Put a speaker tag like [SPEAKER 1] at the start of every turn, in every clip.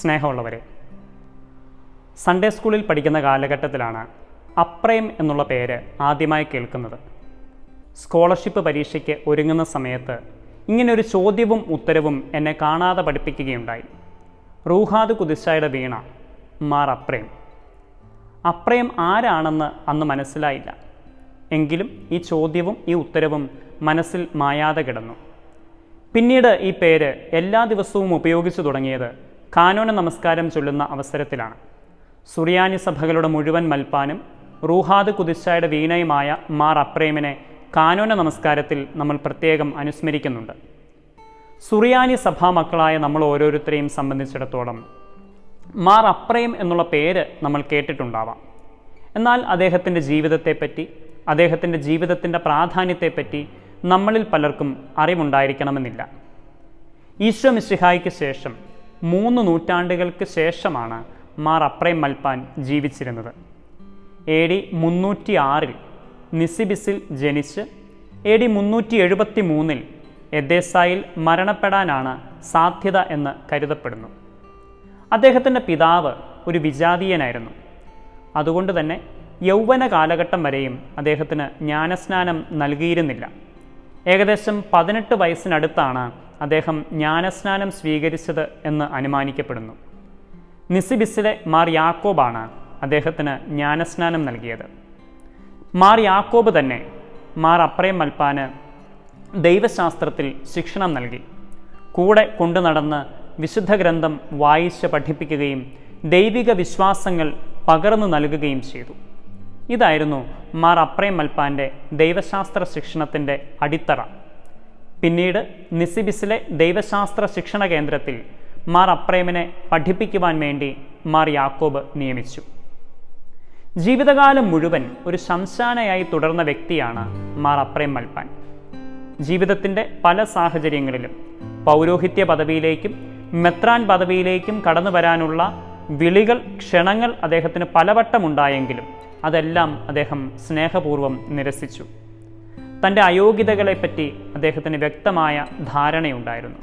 [SPEAKER 1] സ്നേഹമുള്ളവരെ സൺഡേ സ്കൂളിൽ പഠിക്കുന്ന കാലഘട്ടത്തിലാണ് അപ്രയം എന്നുള്ള പേര് ആദ്യമായി കേൾക്കുന്നത്. സ്കോളർഷിപ്പ് പരീക്ഷയ്ക്ക് ഒരുങ്ങുന്ന സമയത്ത് ഇങ്ങനൊരു ചോദ്യവും ഉത്തരവും എന്നെ കാണാതെ പഠിപ്പിക്കുകയുണ്ടായി. റൂഹാദ് കുതിശായുടെ വീണ മാർ അപ്രയം അപ്രയം ആരാണെന്ന് അന്ന് മനസ്സിലായില്ല. എങ്കിലും ഈ ചോദ്യവും ഈ ഉത്തരവും മനസ്സിൽ മായാതെ കിടന്നു. പിന്നീട് ഈ പേര് എല്ലാ ദിവസവും ഉപയോഗിച്ചു തുടങ്ങിയത് കാനോന നമസ്കാരം ചൊല്ലുന്ന അവസരത്തിലാണ്. സുറിയാനി സഭകളുടെ മുഴുവൻ മൽപ്പാനും റൂഹാദ് കുതിശായുടെ വീണയുമായ മാർ അപ്രേമിനെ കാനോന നമസ്കാരത്തിൽ നമ്മൾ പ്രത്യേകം അനുസ്മരിക്കുന്നുണ്ട്. സുറിയാനി സഭാ മക്കളായ നമ്മൾ ഓരോരുത്തരെയും സംബന്ധിച്ചിടത്തോളം മാർ അപ്രയം എന്നുള്ള പേര് നമ്മൾ കേട്ടിട്ടുണ്ടാവാം. എന്നാൽ അദ്ദേഹത്തിന്റെ ജീവിതത്തെപ്പറ്റി അദ്ദേഹത്തിന്റെ ജീവിതത്തിന്റെ പ്രാധാന്യത്തെപ്പറ്റി നമ്മളിൽ പലർക്കും അറിവുണ്ടായിരിക്കണമെന്നില്ല. ഈശോ മിശിഹായ്ക്ക് ശേഷം മൂന്ന് നൂറ്റാണ്ടുകൾക്ക് ശേഷമാണ് മാർ അപ്രൈം മൽപ്പാൻ ജീവിച്ചിരുന്നത്. എ ഡി മുന്നൂറ്റി ആറിൽ നിസിബിസിൽ ജനിച്ച് എ ഡി മുന്നൂറ്റി എഴുപത്തി മൂന്നിൽ എദ്ദേസായിൽ മരണപ്പെടാനാണ് സാധ്യത എന്ന് കരുതപ്പെടുന്നു. അദ്ദേഹത്തിന്റെ പിതാവ് ഒരു വിജാതീയനായിരുന്നു. അതുകൊണ്ട് തന്നെ യൗവന കാലഘട്ടം വരെയും അദ്ദേഹത്തിന് ജ്ഞാനസ്നാനം നൽകിയിരുന്നില്ല. ഏകദേശം പതിനെട്ട് വയസ്സിനടുത്താണ് അദ്ദേഹം ജ്ഞാനസ്നാനം സ്വീകരിച്ചത് എന്ന് അനുമാനിക്കപ്പെടുന്നു. നിസിബിസിലെ മാർ യാക്കോബാണ് അദ്ദേഹത്തിന് ജ്ഞാനസ്നാനം നൽകിയത്. മാർ യാക്കോബ് തന്നെ മാർ അപ്രയം മൽപ്പാന് ദൈവശാസ്ത്രത്തിൽ ശിക്ഷണം നൽകി. കൂടെ കൊണ്ടു നടന്ന് വിശുദ്ധ ഗ്രന്ഥം വായിച്ച് പഠിപ്പിക്കുകയും ദൈവിക വിശ്വാസങ്ങൾ പകർന്നു നൽകുകയും ചെയ്തു. ഇതായിരുന്നു മാർ അപ്രയം മൽപ്പാന്റെ ദൈവശാസ്ത്ര ശിക്ഷണത്തിന്റെ അടിത്തറ. പിന്നീട് നിസിബിസിലെ ദൈവശാസ്ത്ര ശിക്ഷണ കേന്ദ്രത്തിൽ മാർ അപ്രേമിനെ പഠിപ്പിക്കുവാൻ വേണ്ടി മാർ യാക്കോബ് നിയമിച്ചു. ജീവിതകാലം മുഴുവൻ ഒരു ശംശാനയായി തുടർന്ന വ്യക്തിയാണ് മാർ അപ്രേം മൽപ്പാൻ ജീവിതത്തിന്റെ പല സാഹചര്യങ്ങളിലും പൗരോഹിത്യ പദവിയിലേക്കും മെത്രാൻ പദവിയിലേക്കും കടന്നു വരാനുള്ള വിളികൾ ക്ഷണങ്ങൾ അദ്ദേഹത്തിന് പലവട്ടമുണ്ടായെങ്കിലും അതെല്ലാം അദ്ദേഹം സ്നേഹപൂർവം നിരസിച്ചു. തന്റെ അയോഗ്യതകളെപ്പറ്റി അദ്ദേഹത്തിന് വ്യക്തമായ ധാരണയുണ്ടായിരുന്നു.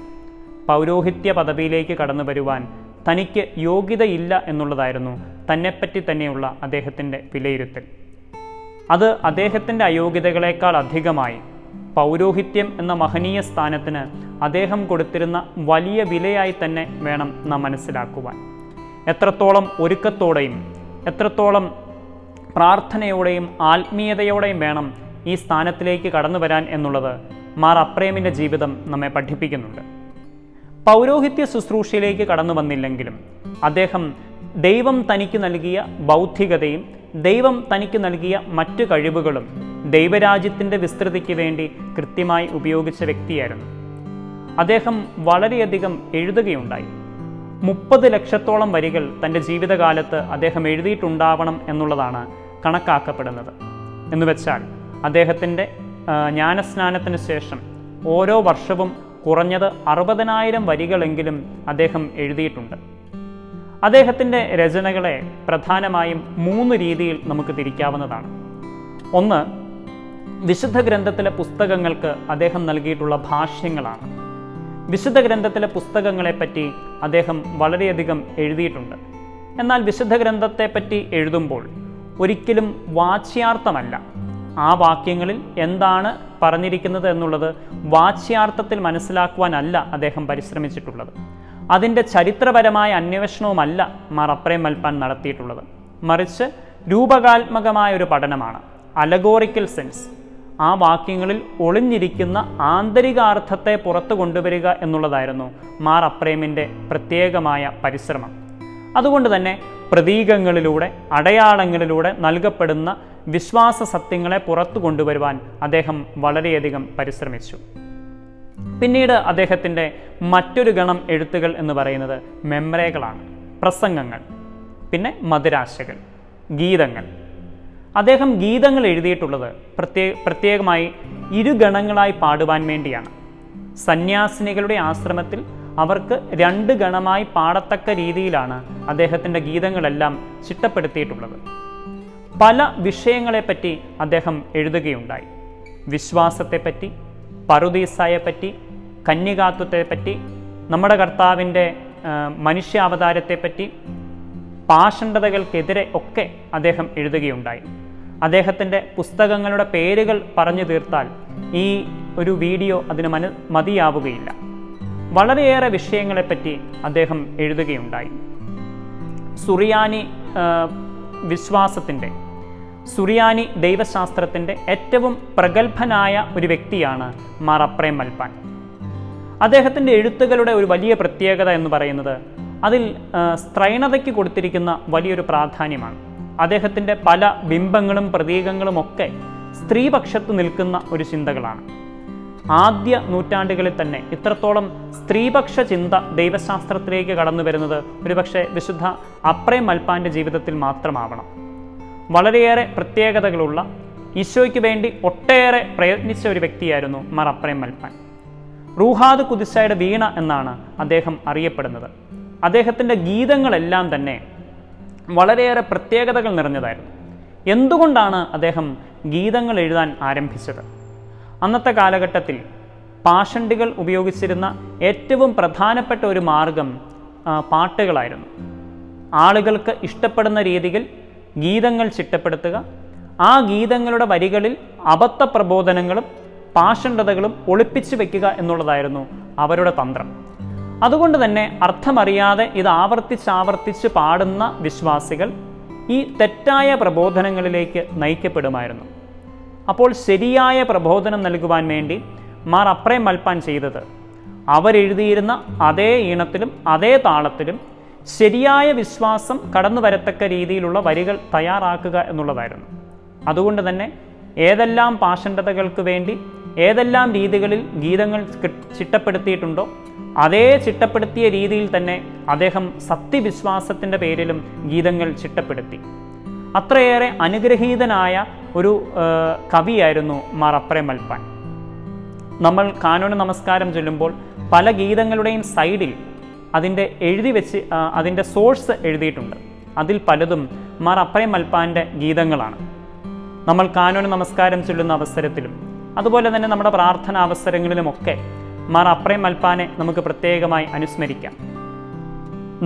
[SPEAKER 1] പൗരോഹിത്യ പദവിയിലേക്ക് കടന്നു വരുവാൻ തനിക്ക് യോഗ്യതയില്ല എന്നുള്ളതായിരുന്നു തന്നെപ്പറ്റി തന്നെയുള്ള അദ്ദേഹത്തിന്റെ വിലയിരുത്തൽ. അത് അദ്ദേഹത്തിന്റെ അയോഗ്യതകളേക്കാൾ അധികമായി പൗരോഹിത്യം എന്ന മഹനീയ സ്ഥാനത്തിന് അദ്ദേഹം കൊടുത്തിരുന്ന വലിയ വിലയായി തന്നെ വേണം നാം മനസ്സിലാക്കുവാൻ. എത്രത്തോളം ഒരുക്കത്തോടെയും എത്രത്തോളം പ്രാർത്ഥനയോടെയും ആത്മീയതയോടെയും വേണം ഈ സ്ഥാനത്തിലേക്ക് കടന്നു വരാൻ എന്നുള്ളത് മാർ അപ്രേമിന്റെ ജീവിതം നമ്മെ പഠിപ്പിക്കുന്നുണ്ട്. പൗരോഹിത്യ ശുശ്രൂഷയിലേക്ക് കടന്നു വന്നില്ലെങ്കിലും അദ്ദേഹം ദൈവം തനിക്ക് നൽകിയ ബൗദ്ധികതയും ദൈവം തനിക്ക് നൽകിയ മറ്റു കഴിവുകളും ദൈവരാജ്യത്തിന്റെ വിസ്തൃതിക്ക് വേണ്ടി കൃത്യമായി ഉപയോഗിച്ച വ്യക്തിയായിരുന്നു. അദ്ദേഹം വളരെയധികം എഴുതുകയുണ്ടായി. മുപ്പത് ലക്ഷത്തോളം വരികൾ തന്റെ ജീവിതകാലത്ത് അദ്ദേഹം എഴുതിയിട്ടുണ്ടാവണം എന്നുള്ളതാണ് കണക്കാക്കപ്പെടുന്നത്. എന്ന് വെച്ചാൽ അദ്ദേഹത്തിന്റെ ജ്ഞാനസ്നാനത്തിന് ശേഷം ഓരോ വർഷവും കുറഞ്ഞത് അറുപതിനായിരം വരികളെങ്കിലും അദ്ദേഹം എഴുതിയിട്ടുണ്ട്. അദ്ദേഹത്തിന്റെ രചനകളെ പ്രധാനമായും മൂന്ന് രീതിയിൽ നമുക്ക് തിരിക്കാവുന്നതാണ്. ഒന്ന് വിശുദ്ധ ഗ്രന്ഥത്തിലെ പുസ്തകങ്ങൾക്ക് അദ്ദേഹം നൽകിയിട്ടുള്ള ഭാഷ്യങ്ങളാണ്. വിശുദ്ധ ഗ്രന്ഥത്തിലെ പുസ്തകങ്ങളെപ്പറ്റി അദ്ദേഹം വളരെയധികം എഴുതിയിട്ടുണ്ട്. എന്നാൽ വിശുദ്ധ ഗ്രന്ഥത്തെപ്പറ്റി എഴുതുമ്പോൾ ഒരിക്കലും വാച്യാർത്ഥമല്ല. ആ വാക്യങ്ങളിൽ എന്താണ് പറഞ്ഞിരിക്കുന്നത് എന്നുള്ളത് വാച്യാർത്ഥത്തിൽ മനസ്സിലാക്കുവാനല്ല അദ്ദേഹം പരിശ്രമിച്ചിട്ടുള്ളത്. അതിന്റെ ചരിത്രപരമായ അന്വേഷണവുമല്ല മറപ്രേം മൽപ്പാൻ നടത്തിയിട്ടുള്ളത്. മറിച്ച് രൂപകാത്മകമായ ഒരു പഠനമാണ് അലഗോറിക്കൽ സെൻസ്. ആ വാക്യങ്ങളിൽ ഒളിഞ്ഞിരിക്കുന്ന ആന്തരികാർത്ഥത്തെ പുറത്തു കൊണ്ടുവരിക എന്നുള്ളതായിരുന്നു മാർ അപ്രേമിന്റെ പ്രത്യേകമായ പരിശ്രമം. അതുകൊണ്ട് തന്നെ പ്രതീകങ്ങളിലൂടെ അടയാളങ്ങളിലൂടെ നൽകപ്പെടുന്ന വിശ്വാസ സത്യങ്ങളെ പുറത്തു കൊണ്ടുവരുവാൻ അദ്ദേഹം വളരെയധികം പരിശ്രമിച്ചു. പിന്നീട് അദ്ദേഹത്തിന്റെ മറ്റൊരു ഗണം എഴുത്തുകൾ എന്ന് പറയുന്നത് മെമ്രേകളാണ് പ്രസംഗങ്ങൾ പിന്നെ മധുരാശകൾ ഗീതങ്ങൾ. അദ്ദേഹം ഗീതങ്ങൾ എഴുതിയിട്ടുള്ളത് പ്രത്യേ പ്രത്യേകമായി ഇരു ഗണങ്ങളായി പാടുവാൻ വേണ്ടിയാണ്. സന്യാസിനികളുടെ ആശ്രമത്തിൽ അവർക്ക് രണ്ട് ഗണമായി പാടത്തക്ക രീതിയിലാണ് അദ്ദേഹത്തിന്റെ ഗീതങ്ങളെല്ലാം ചിട്ടപ്പെടുത്തിയിട്ടുള്ളത്. പല വിഷയങ്ങളെപ്പറ്റി അദ്ദേഹം എഴുതുകയുണ്ടായി. വിശ്വാസത്തെപ്പറ്റി പറുദീസായെപ്പറ്റി കന്യകാത്വത്തെപ്പറ്റി നമ്മുടെ കർത്താവിന്റെ മനുഷ്യാവതാരത്തെപ്പറ്റി പാഷണ്ഡതകൾക്കെതിരെ ഒക്കെ അദ്ദേഹം എഴുതുകയുണ്ടായി. അദ്ദേഹത്തിന്റെ പുസ്തകങ്ങളുടെ പേരുകൾ പറഞ്ഞു തീർത്താൽ ഈ ഒരു വീഡിയോ അതിന് മന മതിയാവുകയില്ല. വളരെയേറെ വിഷയങ്ങളെപ്പറ്റി അദ്ദേഹം എഴുതുകയുണ്ടായി. സുറിയാനി വിശ്വാസത്തിന്റെ സുറിയാനി ദൈവശാസ്ത്രത്തിന്റെ ഏറ്റവും പ്രഗത്ഭനായ ഒരു വ്യക്തിയാണ് മാർ അപ്രേം മൽപ്പാൻ. അദ്ദേഹത്തിന്റെ എഴുത്തുകളുടെ ഒരു വലിയ പ്രത്യേകത എന്ന് പറയുന്നത് അതിൽ സ്ത്രൈണതയ്ക്ക് കൊടുത്തിരിക്കുന്ന വലിയൊരു പ്രാധാന്യമാണ്. അദ്ദേഹത്തിന്റെ പല ബിംബങ്ങളും പ്രതീകങ്ങളും ഒക്കെ സ്ത്രീപക്ഷത്ത് നിൽക്കുന്ന ഒരു ചിന്തകളാണ്. ആദ്യ നൂറ്റാണ്ടുകളിൽ തന്നെ ഇത്രത്തോളം സ്ത്രീപക്ഷ ചിന്ത ദൈവശാസ്ത്രത്തിലേക്ക് കടന്നു വരുന്നത് ഒരുപക്ഷെ വിശുദ്ധ അപ്രേം മൽപ്പാന്റെ ജീവിതത്തിൽ മാത്രമാവണം. വളരെയേറെ പ്രത്യേകതകളുള്ള ഈശോയ്ക്ക് വേണ്ടി ഒട്ടേറെ പ്രയത്നിച്ച ഒരു വ്യക്തിയായിരുന്നു മാർ അപ്രേം മൽപ്പാൻ. റൂഹാദ് കുതിശയുടെ വീണ എന്നാണ് അദ്ദേഹം അറിയപ്പെടുന്നത്. അദ്ദേഹത്തിന്റെ ഗീതങ്ങളെല്ലാം തന്നെ വളരെയേറെ പ്രത്യേകതകൾ നിറഞ്ഞതായിരുന്നു. എന്തുകൊണ്ടാണ് അദ്ദേഹം ഗീതങ്ങൾ എഴുതാൻ ആരംഭിച്ചത്? അന്നത്തെ കാലഘട്ടത്തിൽ പാഷണ്ടികൾ ഉപയോഗിച്ചിരുന്ന ഏറ്റവും പ്രധാനപ്പെട്ട ഒരു മാർഗം പാട്ടുകളായിരുന്നു. ആളുകൾക്ക് ഇഷ്ടപ്പെടുന്ന രീതിയിൽ ഗീതങ്ങൾ ചിട്ടപ്പെടുത്തുക ആ ഗീതങ്ങളുടെ വരികളിൽ അബദ്ധ പ്രബോധനങ്ങളും പാഷണ്ഡതകളും ഒളിപ്പിച്ചു വെക്കുക എന്നുള്ളതായിരുന്നു അവരുടെ തന്ത്രം. അതുകൊണ്ട് തന്നെ അർത്ഥമറിയാതെ ഇത് ആവർത്തിച്ചാവർത്തിച്ച് പാടുന്ന വിശ്വാസികൾ ഈ തെറ്റായ പ്രബോധനങ്ങളിലേക്ക് നയിക്കപ്പെടുമായിരുന്നു. അപ്പോൾ ശരിയായ പ്രബോധനം നൽകുവാൻ വേണ്ടി മാർ അപ്രേം മൽപ്പാൻ ചെയ്തത്. അവരെഴുതിയിരുന്ന അതേ ഈണത്തിലും അതേ താളത്തിലും ശരിയായ വിശ്വാസം കടന്നു വരത്തക്ക രീതിയിലുള്ള വരികൾ തയ്യാറാക്കുക എന്നുള്ളതായിരുന്നു. അതുകൊണ്ട് തന്നെ ഏതെല്ലാം പാഷണ്ഡതകൾക്ക് വേണ്ടി ഏതെല്ലാം രീതികളിൽ ഗീതങ്ങൾ ചിട്ടപ്പെടുത്തിയിട്ടുണ്ടോ അതേ ചിട്ടപ്പെടുത്തിയ രീതിയിൽ തന്നെ അദ്ദേഹം സത്യവിശ്വാസത്തിന്റെ പേരിലും ഗീതങ്ങൾ ചിട്ടപ്പെടുത്തി. അത്രയേറെ അനുഗ്രഹീതനായ ഒരു കവിയായിരുന്നു മാർ മൽപ്പാൻ നമ്മൾ കാനോന നമസ്കാരം ചൊല്ലുമ്പോൾ പല ഗീതങ്ങളുടെയും സൈഡിൽ അതിന്റെ എഴുതി വെച്ച് അതിന്റെ സോഴ്സ് എഴുതിയിട്ടുണ്ട്. അതിൽ പലതും മാർ മൽപ്പാന്റെ ഗീതങ്ങളാണ്. നമ്മൾ കാനോന നമസ്കാരം ചൊല്ലുന്ന അവസരത്തിലും അതുപോലെ തന്നെ നമ്മുടെ പ്രാർത്ഥന അവസരങ്ങളിലുമൊക്കെ മാർ അപ്രേ മൽപ്പാനെ നമുക്ക് പ്രത്യേകമായി അനുസ്മരിക്കാം.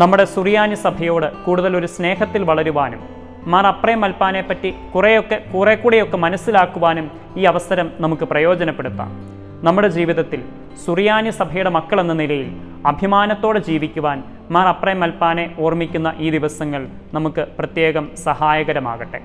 [SPEAKER 1] നമ്മുടെ സുറിയാനി സഭയോട് കൂടുതൽ ഒരു സ്നേഹത്തിൽ വളരുവാനും മാർ അപ്രയം പറ്റി കുറേയൊക്കെ കുറെ കൂടെയൊക്കെ മനസ്സിലാക്കുവാനും ഈ അവസരം നമുക്ക് പ്രയോജനപ്പെടുത്താം. നമ്മുടെ ജീവിതത്തിൽ സുറിയാനി സഭയുടെ മക്കൾ എന്ന നിലയിൽ അഭിമാനത്തോടെ ജീവിക്കുവാൻ മാർ അപ്രയം മൽപ്പാനെ ഓർമ്മിക്കുന്ന ഈ ദിവസങ്ങൾ നമുക്ക് പ്രത്യേകം സഹായകരമാകട്ടെ.